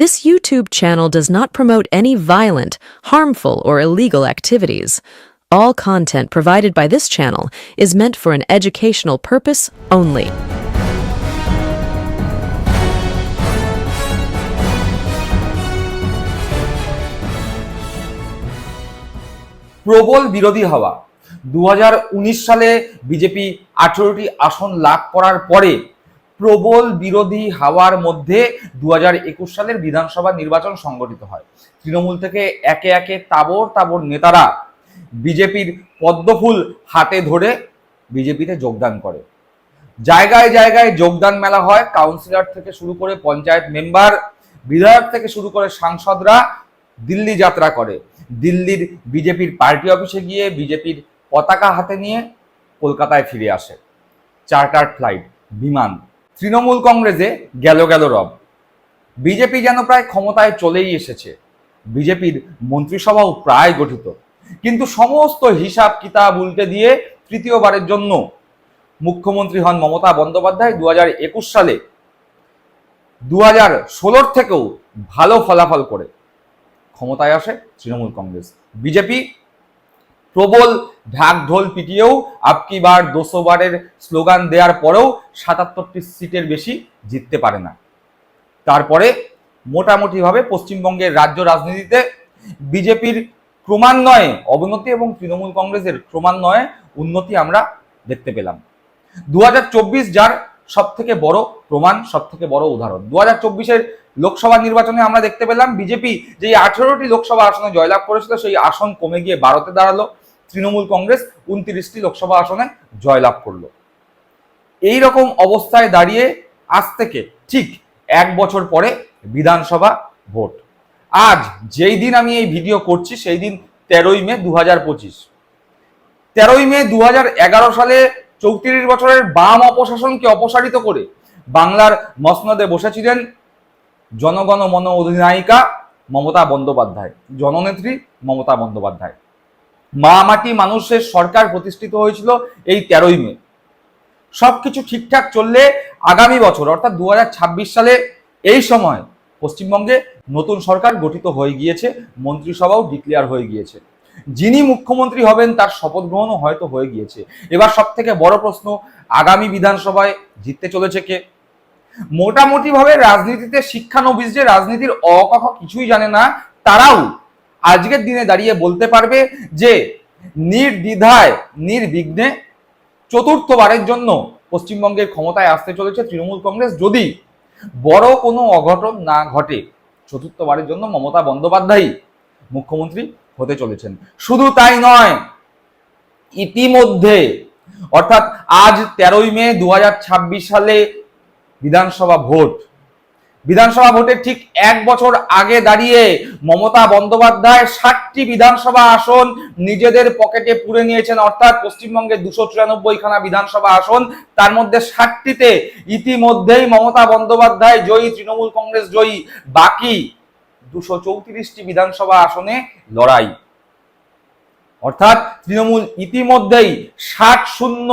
This YouTube channel does not promote any violent, harmful, or illegal activities. All content provided by this channel is meant for an educational purpose only. প্রবল বিরোধী হওয়া দু সালে BJP আঠেরোটি আসন লাভ করার পরে প্রবল বিরোধী হাওয়ার মধ্যে দু হাজার একুশ সালের বিধানসভা নির্বাচন সংগঠিত হয়। তৃণমূল থেকে একে একে তাবর তাবর নেতারা বিজেপির পদ্মফুল হাতে ধরে বিজেপিতে যোগদান করে। জায়গায় জায়গায় যোগদান মেলা হয়। কাউন্সিলর থেকে শুরু করে পঞ্চায়েত মেম্বার, বিধায়ক থেকে শুরু করে সাংসদরা দিল্লি যাত্রা করে। দিল্লির বিজেপির পার্টি অফিসে গিয়ে বিজেপির পতাকা হাতে নিয়ে কলকাতায় ফিরে আসে। চার্টার ফ্লাইট, বিমান তৃণমূল কংগ্রেসে গেল গেল রব। বিজেপি যেন প্রায় ক্ষমতায় চলেই এসেছে। বিজেপির মন্ত্রিসভাও প্রায় গঠিত। কিন্তু সমস্ত হিসাব কিতাব উল্টে দিয়ে তৃতীয়বারের জন্য মুখ্যমন্ত্রী হন মমতা বন্দ্যোপাধ্যায় দু একুশ সালে। দু হাজার ষোলোর থেকেও ভালো ফলাফল করে ক্ষমতায় আসে তৃণমূল কংগ্রেস। বিজেপি প্রবল ঢাক ঢোল পিটিয়েও আপকি বার দোসো বারের স্লোগান দেওয়ার পরেও সাতাত্তরটি সিটের বেশি জিততে পারে না। তারপরে মোটামুটিভাবে পশ্চিমবঙ্গের রাজ্য রাজনীতিতে বিজেপির ক্রমান্বয়ে অবনতি এবং তৃণমূল কংগ্রেসের ক্রমান্বয়ে উন্নতি আমরা দেখতে পেলাম। দু হাজার চব্বিশ যার সব থেকে বড় প্রমাণ সব থেকে বড় উদাহরণ। দু হাজার চব্বিশের লোকসভা নির্বাচনে আমরা দেখতে পেলাম বিজেপি যে আঠেরোটি লোকসভা আসনে জয়লাভ করেছিল, সেই আসন কমে গিয়ে বারোতে দাঁড়াল। তৃণমূল কংগ্রেস উনত্রিশটি লোকসভা আসনে জয়লাভ করল। এই রকম অবস্থায় দাঁড়িয়ে আজ থেকে ঠিক এক বছর পরে বিধানসভা ভোট। আজ যেই দিন আমি এই ভিডিও করছি, সেই দিন তেরোই মে দু হাজার পঁচিশ। তেরোই মে দু হাজার এগারো সালে চৌত্রিশ বছরের বাম অপশাসনকে অপসারিত করে বাংলার মসনদে বসেছিলেন জনগণ মন অধিনায়িকা মমতা বন্দ্যোপাধ্যায়, জননেত্রী মমতা বন্দ্যোপাধ্যায়। মা মাটি মানুষের সরকার প্রতিষ্ঠিত হয়েছিল এই তেরোই মে। সবকিছু ঠিকঠাক চললে আগামী বছর, অর্থাৎ দুহাজার ছাব্বিশ সালে এই সময় পশ্চিমবঙ্গে নতুন সরকার গঠিত হয়ে গিয়েছে, মন্ত্রিসভাও ডিক্লেয়ার হয়ে গিয়েছে। যিনি মুখ্যমন্ত্রী হবেন তার শপথ গ্রহণও হয়তো হয়ে গিয়েছে। এবার সব থেকে বড় প্রশ্ন, আগামী বিধানসভায় জিততে চলেছে কে? মোটামুটি ভাবে রাজনীতিতে শিক্ষানবিশ যে রাজনীতির অকখ কিছুই জানে না, তারাও আজকের দিনে দাঁড়িয়ে বলতে পারবে যে নির্দ্বিধায়, নির্বিঘ্নে চতুর্থবারের জন্য পশ্চিমবঙ্গের ক্ষমতায় আসতে চলেছে তৃণমূল কংগ্রেস। যদি বড় কোনো অঘটন না ঘটে, চতুর্থবারের জন্য মমতা বন্দ্যোপাধ্যায় মুখ্যমন্ত্রী হতে চলেছেন। শুধু তাই নয়, ইতিমধ্যে, অর্থাৎ আজ তেরোই মে দু হাজার ছাব্বিশ সালে বিধানসভা ভোট বিধানসভা ভোটের ঠিক এক বছর আগে দাঁড়িয়ে মমতা বন্দ্যোপাধ্যায় ষাটটি বিধানসভা আসন নিজেদের পকেটে পুরে নিয়েছেন, অর্থাৎ পশ্চিমবঙ্গে দুশো চুরানব্বই খানা বিধানসভা আসন, তার মধ্যে ষাটটিতে ইতিমধ্যেই মমতা বন্দ্যোপাধ্যায় জয়ী, তৃণমূল কংগ্রেস জয়ী। বাকি দুশো চৌত্রিশটি বিধানসভা আসনে লড়াই। অর্থাৎ তৃণমূল ইতিমধ্যেই ষাট শূন্য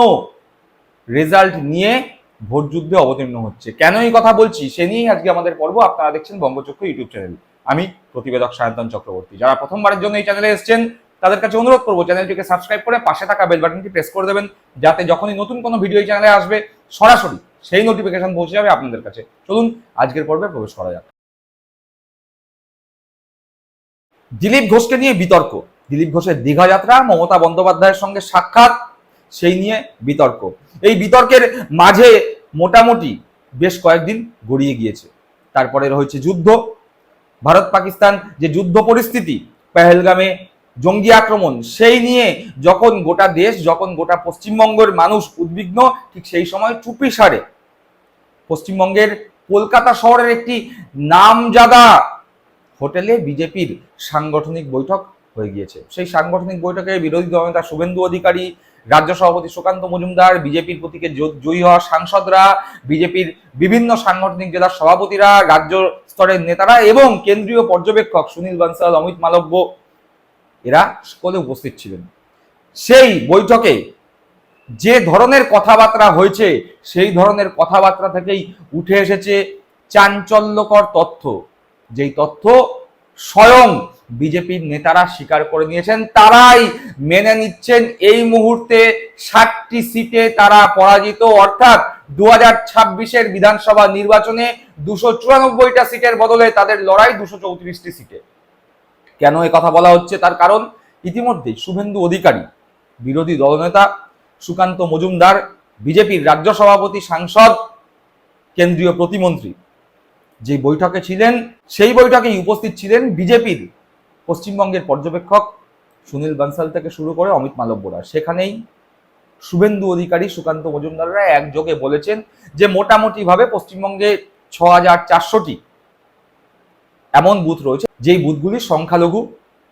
রেজাল্ট নিয়ে ভোট যুদ্ধে অবতীর্ণ হচ্ছে। কেন এই কথা বলছি? সে নিয়েই আজকে আমাদের পর্ব। আপনারা দেখছেন বঙ্গচক্র ইউটিউব চ্যানেল। আমি প্রতিবেদক সায়ন্তন চক্রবর্তী। যারা প্রথমবারের জন্য এই চ্যানেলে এসেছেন, তাদের কাছে অনুরোধ করব, চ্যানেলটিকে সাবস্ক্রাইব করে পাশে থাকা বেল বাটনটি প্রেস করে দেবেন, যাতে যখনই নতুন কোনো ভিডিও এই চ্যানেলে আসবে, সরাসরি সেই নোটিফিকেশন পৌঁছে যাবে আপনাদের কাছে। চলুন, আজকের পর্বে প্রবেশ করা যাক। দিলীপ ঘোষকে নিয়ে বিতর্ক। দিলীপ ঘোষের দীঘা যাত্রা মমতা বন্দ্যোপাধ্যায়ের সঙ্গে সাক্ষাৎ। সেই নিয়ে বিতর্ক। এই বিতর্কের মাঝে মোটামুটি বেশ কয়েকদিন গড়িয়ে গিয়েছে। তারপরে রয়েছে যুদ্ধ। ভারত পাকিস্তান যে যুদ্ধ পরিস্থিতি, পেহেলগামে জঙ্গি আক্রমণ, সেই নিয়ে যখন গোটা দেশ, যখন গোটা পশ্চিমবঙ্গের মানুষ উদ্বিগ্ন, ঠিক সেই সময় চুপি সারে। পশ্চিমবঙ্গের কলকাতা শহরের একটি নামজাদা হোটেলে বিজেপির সাংগঠনিক বৈঠক হয়ে গিয়েছে। সেই সাংগঠনিক বৈঠকে বিরোধী দলনেতা শুভেন্দু অধিকারী রাজ্য সভাপতি সুকান্ত মজুমদার, বিজেপির প্রতীকে জয়ী হওয়া সাংসদরা, বিজেপির বিভিন্ন সাংগঠনিক জেলার সভাপতিরা, রাজ্য স্তরের নেতারা এবং কেন্দ্রীয় পর্যবেক্ষক সুনীল বানসাল, অমিত মালব্য, এরা সকলে উপস্থিত ছিলেন। সেই বৈঠকে যে ধরনের কথাবার্তা হয়েছে, সেই ধরনের কথাবার্তা থেকেই উঠে এসেছে চাঞ্চল্যকর তথ্য। যেই তথ্য স্বয়ং বিজেপির নেতারা স্বীকার করে নিয়েছেন, তারাই মেনে নিচ্ছেন এই মুহূর্তে ষাটটি সিটে তারা পরাজিত। অর্থাৎ দু হাজার ছাব্বিশের বিধানসভা নির্বাচনে দুশো চুরানব্বইটা সিটের বদলে তাদের লড়াই দুশো চৌত্রিশটি সিটে। কেন এ কথা বলা হচ্ছে? তার কারণ ইতিমধ্যেই শুভেন্দু অধিকারী, বিরোধী দলনেতা সুকান্ত মজুমদার, বিজেপির রাজ্য সভাপতি, সাংসদ, কেন্দ্রীয় প্রতিমন্ত্রী যে বৈঠকে ছিলেন, সেই বৈঠকেই উপস্থিত ছিলেন বিজেপির পশ্চিমবঙ্গের পর্যবেক্ষক সুনীল বানসাল থেকে শুরু করে অমিত মালব্যরা। সেখানেই শুভেন্দু অধিকারী সুকান্ত মজুমদাররা একযোগে বলেছেন যে মোটামুটিভাবে পশ্চিমবঙ্গে ছ হাজার চারশোটি এমন বুথ রয়েছে, যেই বুথগুলি সংখ্যালঘু,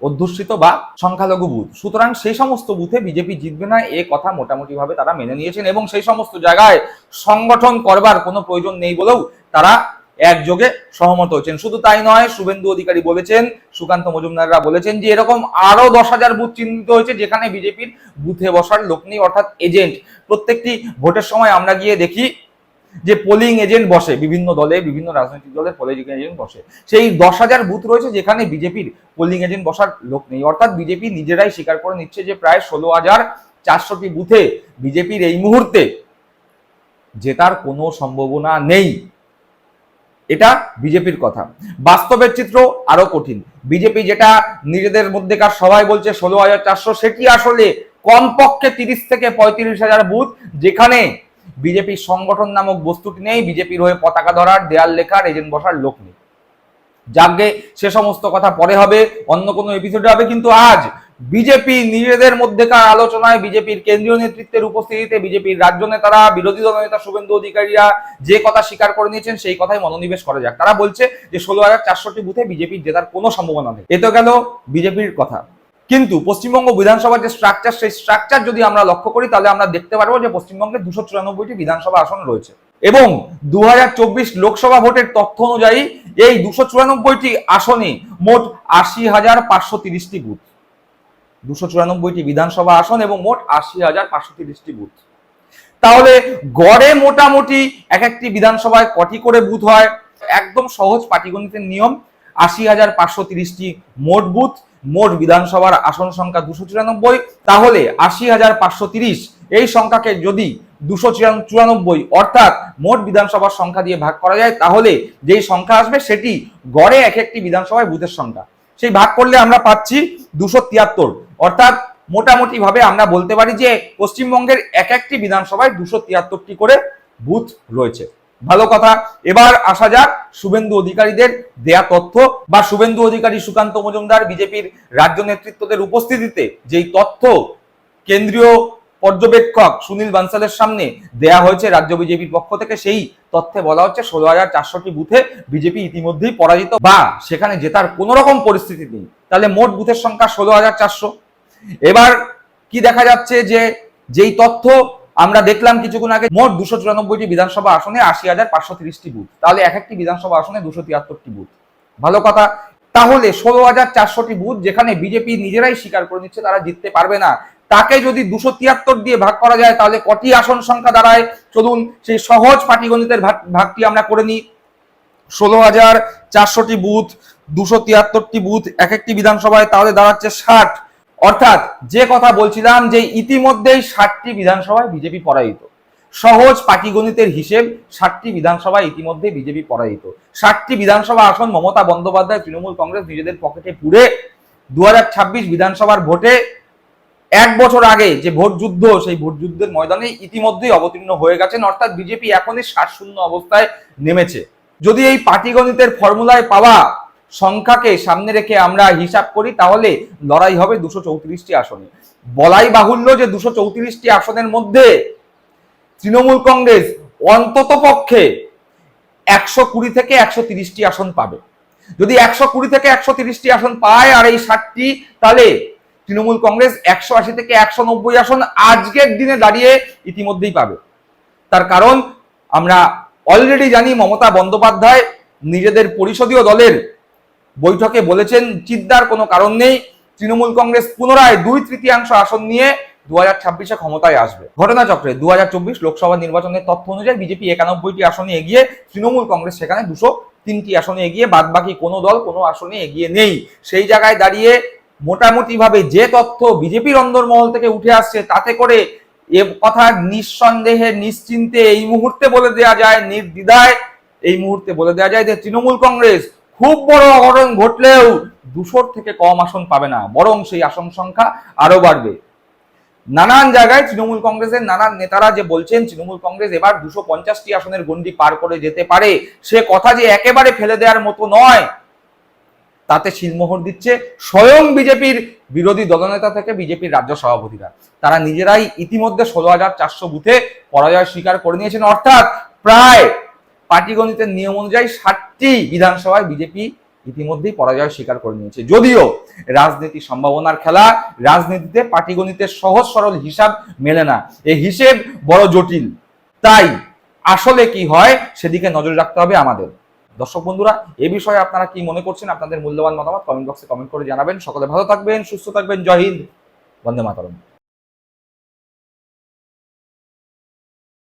অধ্যুষিত বা সংখ্যালঘু বুথ। সুতরাং সেই সমস্ত বুথে বিজেপি জিতবে না, এ কথা মোটামুটিভাবে তারা মেনে নিয়েছেন এবং সেই সমস্ত জায়গায় সংগঠন করবার কোনো প্রয়োজন নেই বলেও তারা একযোগে সহমত হয়েছেন। শুধু তাই নয়, শুভেন্দু অধিকারী বলেছেন, সুকান্ত মজুমদাররা বলেছেন যে এরকম আরও দশ হাজার বুথ চিহ্নিত হয়েছে যেখানে বিজেপির বুথে বসার লোক নেই, অর্থাৎ এজেন্ট। প্রত্যেকটি ভোটের সময় আমরা গিয়ে দেখি যে পোলিং এজেন্ট বসে, বিভিন্ন দলে, বিভিন্ন রাজনৈতিক দলের পোলিং এজেন্ট বসে। সেই দশ হাজার বুথ রয়েছে যেখানে বিজেপির পোলিং এজেন্ট বসার লোক নেই। অর্থাৎ বিজেপি নিজেরাই স্বীকার করে নিচ্ছে যে প্রায় ষোলো হাজার চারশোটি বুথে বিজেপির এই মুহূর্তে জেতার কোনো সম্ভাবনা নেই। এটা বিজেপির কথা। বাস্তবের চিত্র আরও কঠিন। বিজেপি যেটা নিজেদের মধ্যেকার সবাই বলছে ষোলো হাজার চারশো, সেটি আসলে কমপক্ষে তিরিশ থেকে পঁয়ত্রিশ হাজার বুথ, যেখানে বিজেপির সংগঠন নামক বস্তুটি নেই, বিজেপির হয়ে পতাকা ধরার, দেয়াল লেখার, এজেন্ট বসার লোক নেই। যাকে সে সমস্ত কথা পরে হবে, অন্য কোনো এপিসোডে হবে, কিন্তু আজ বিজেপি নিজেদের মধ্যেকার আলোচনায় বিজেপির কেন্দ্রীয় নেতৃত্বের উপস্থিতিতে বিজেপির রাজ্য নেতারা, বিরোধী দল নেতা, শুভেন্দু অধিকারীরা যে কথা স্বীকার করে নিয়েছেন সেই কথাই মনোনিবেশ করা যাক। তারা বলছে যে ষোলো হাজার চারশোটি বুথে বিজেপির জেতার কোনো সম্ভাবনা নেই। এ তো গেল বিজেপির কথা। কিন্তু পশ্চিমবঙ্গ বিধানসভার যে স্ট্রাকচার সেই স্ট্রাকচার যদি আমরা লক্ষ্য করি, তাহলে আমরা দেখতে পারব যে পশ্চিমবঙ্গে দুশো চুরানব্বইটি বিধানসভা আসন রয়েছে। এবং দু হাজার চব্বিশ লোকসভা ভোটের তথ্য অনুযায়ী এই দুশো চুরানব্বইটি আসনে মোট আশি হাজার পাঁচশো তিরিশটি বুথ। দুশো চুরানব্বইটি বিধানসভা আসন এবং মোট আশি হাজার পাঁচশো তিরিশটি বুথ। তাহলে গড়ে মোটামুটি এক একটি বিধানসভায় কটি করে বুথ হয়? একদম সহজ পাটিগণিতের নিয়ম, আশি হাজার পাঁচশো তিরিশটি মোট বুথ, মোট বিধানসভার আসন সংখ্যা দুশো চুরানব্বই। তাহলে আশি হাজার পাঁচশো তিরিশ, এই সংখ্যাকে যদি দুশো চুরানব্বই অর্থাৎ মোট বিধানসভার সংখ্যা দিয়ে ভাগ করা যায়, তাহলে যেই সংখ্যা আসবে সেটি গড়ে এক একটি বিধানসভায় বুথের সংখ্যা। সেই ভাগ করলে আমরা পাচ্ছি দুশো তিয়াত্তর। অর্থাৎ মোটামুটি ভাবে আমরা বলতে পারি যে পশ্চিমবঙ্গের এক একটি বিধানসভায় দুশো তিয়াত্তরটি করে বুথ রয়েছে। ভালো কথা, এবার আসা যাক শুভেন্দু অধিকারীদের দেয়া তথ্য বা শুভেন্দু অধিকারী সুকান্ত মজুমদার বিজেপির রাজ্য নেতৃত্বদের উপস্থিতিতে যেই তথ্য কেন্দ্রীয় পর্যবেক্ষক সুনীল বানসালের সামনে দেয়া হয়েছে রাজ্য বিজেপির পক্ষ থেকে সেই তথ্যে বলা হচ্ছে ষোলো হাজার চারশোটি বুথে বিজেপি ইতিমধ্যেই পরাজিত। বা সেখানে জেতার কোন রকম পরিস্থিতি নেই। তাহলে মোট বুথের সংখ্যা ষোলো হাজার চারশো। এবার কি দেখা যাচ্ছে যে যেই তথ্য আমরা দেখলাম কিছুক্ষণ আগে, মোট দুশো চুরানব্বইটি বিধানসভা আসনে আশি হাজার পাঁচশো তিরিশটি বুথ। তাহলে এক একটি বিধানসভা আসনে দুশো তিয়াত্তরটি বুথ। ভালো কথা, তাহলে ষোলো হাজার চারশোটি বুথ যেখানে বিজেপি নিজেরাই স্বীকার করে নিচ্ছে, তারা জিততে পারবে না। তাকে যদি দুশো তিয়াত্তর দিয়ে ভাগ করা যায়, তাহলে কটি আসন সংখ্যা দাঁড়ায়? চলুন সেই সহজ পাটিগণিতের ভাগ- ভাগটি আমরা করে নিই। ষোলো হাজার চারশোটি বুথ, দুশো তিয়াত্তরটি বুথ এক একটি বিধানসভায়, তাহলে দাঁড়াচ্ছে ষাট। অর্থাৎ যে কথা বলছিলাম যে ইতিমধ্যেই ষাটটি বিধানসভায় বিজেপি পরাজিত। সহজ পাটিগণিতের হিসেব, ষাটটি বিধানসভায় ইতিমধ্যে বিজেপি পরাজিত। ষাটটি বিধানসভা আসন মমতা বন্দ্যোপাধ্যায়, তৃণমূল কংগ্রেস নিজেদের পকেটে পুরে দু বিধানসভার ভোটে এক বছর আগে যে ভোট যুদ্ধ, সেই ভোট যুদ্ধের ময়দানে ইতিমধ্যেই অবতীর্ণ হয়ে গেছেন, অর্থাৎ বিজেপি এখনই ষাট শূন্য অবস্থায় নেমেছে। যদি এই পাটিগণিতের ফর্মুলায় পাওয়া সংখ্যাকে সামনে রেখে আমরা হিসাব করি, তাহলে লড়াই হবে দুশো চৌত্রিশটি আসনে। বলাই বাহুল্য যে দুশো চৌত্রিশটি আসনের মধ্যে তৃণমূল কংগ্রেস অন্তত পক্ষে একশো কুড়ি থেকে একশো তিরিশটি আসন পাবে। যদি একশো কুড়ি থেকে একশো তিরিশটি আসন পায় আর এই ষাটটি, তাহলে তৃণমূল কংগ্রেস একশো আশি থেকে একশো নব্বই আসন আজকের দিনে দাঁড়িয়ে ইতিমধ্যেই পাবে। তার কারণ, আমরা অলরেডি জানি মমতা বন্দ্যোপাধ্যায় নিজেদের পরিষদীয় দলের বৈঠকে বলেছেন, চিন্তার কোনো কারণ নেই, তৃণমূল কংগ্রেস পুনরায় দুই তৃতীয়াংশ আসন নিয়ে দু হাজার ছাব্বিশে ক্ষমতায় আসবে। ঘটনাচক্রে দু হাজার চব্বিশ লোকসভা নির্বাচনের তথ্য অনুযায়ী বিজেপি একানব্বইটি আসনে এগিয়ে, তৃণমূল কংগ্রেস সেখানে দুশো তিনটি আসনে এগিয়ে বাদ বাকি কোনো দল কোনো আসনে এগিয়ে নেই। সেই জায়গায় দাঁড়িয়ে মোটামুটি ভাবে যে তথ্য বিজেপির অন্দরমহল থেকে উঠে আসছে, তাতে করে এ কথা নিঃসন্দেহে, নিশ্চিন্তে এই মুহূর্তে বলে দেওয়া যায়, নির্দ্বিধায় এই মুহূর্তে বলে দেওয়া যায় যে তৃণমূল কংগ্রেস খুব বড় অঘটন ঘটলেও দুশোর থেকে কম আসন পাবে না, বরং সেই আসন সংখ্যা আরও বাড়বে। নানান জায়গায় তৃণমূল কংগ্রেসের নানান নেতারা যে বলছেন, তৃণমূল কংগ্রেস এবার দুশো পঞ্চাশটি আসনের গন্ডি পার করে যেতে পারে, সে কথা যে একেবারে ফেলে দেওয়ার মতো নয়। তাতে শিলমোহর দিচ্ছে স্বয়ং বিজেপির বিরোধী দলনেতা থেকে বিজেপির রাজ্য সভাপতিরা। তারা নিজেরাই ইতিমধ্যে ষোলো হাজার চারশো বুথে পরাজয় স্বীকার করে নিয়েছেন। অর্থাৎ প্রায় পাটিগণিতের নিয়ম অনুযায়ী ষাটটি বিধানসভায় বিজেপি ইতিমধ্যেই পরাজয় স্বীকার করে নিয়েছে। যদিও রাজনীতি সম্ভাবনার খেলা, রাজনীতিতে পাটিগণিতের সহজ সরল হিসাব মেলে না। এই হিসেব বড় জটিল। তাই আসলে কি হয় সেদিকে নজর রাখতে হবে আমাদের। দর্শক বন্ধুরা, এ বিষয়ে আপনারা কি মনে করছেন? আপনাদের মূল্যবান মতামত কমেন্ট বক্সে কমেন্ট করে জানাবেন। সকলে ভালো থাকবেন, সুস্থ থাকবেন। জয় হিন্দ। বন্দে মাতরম।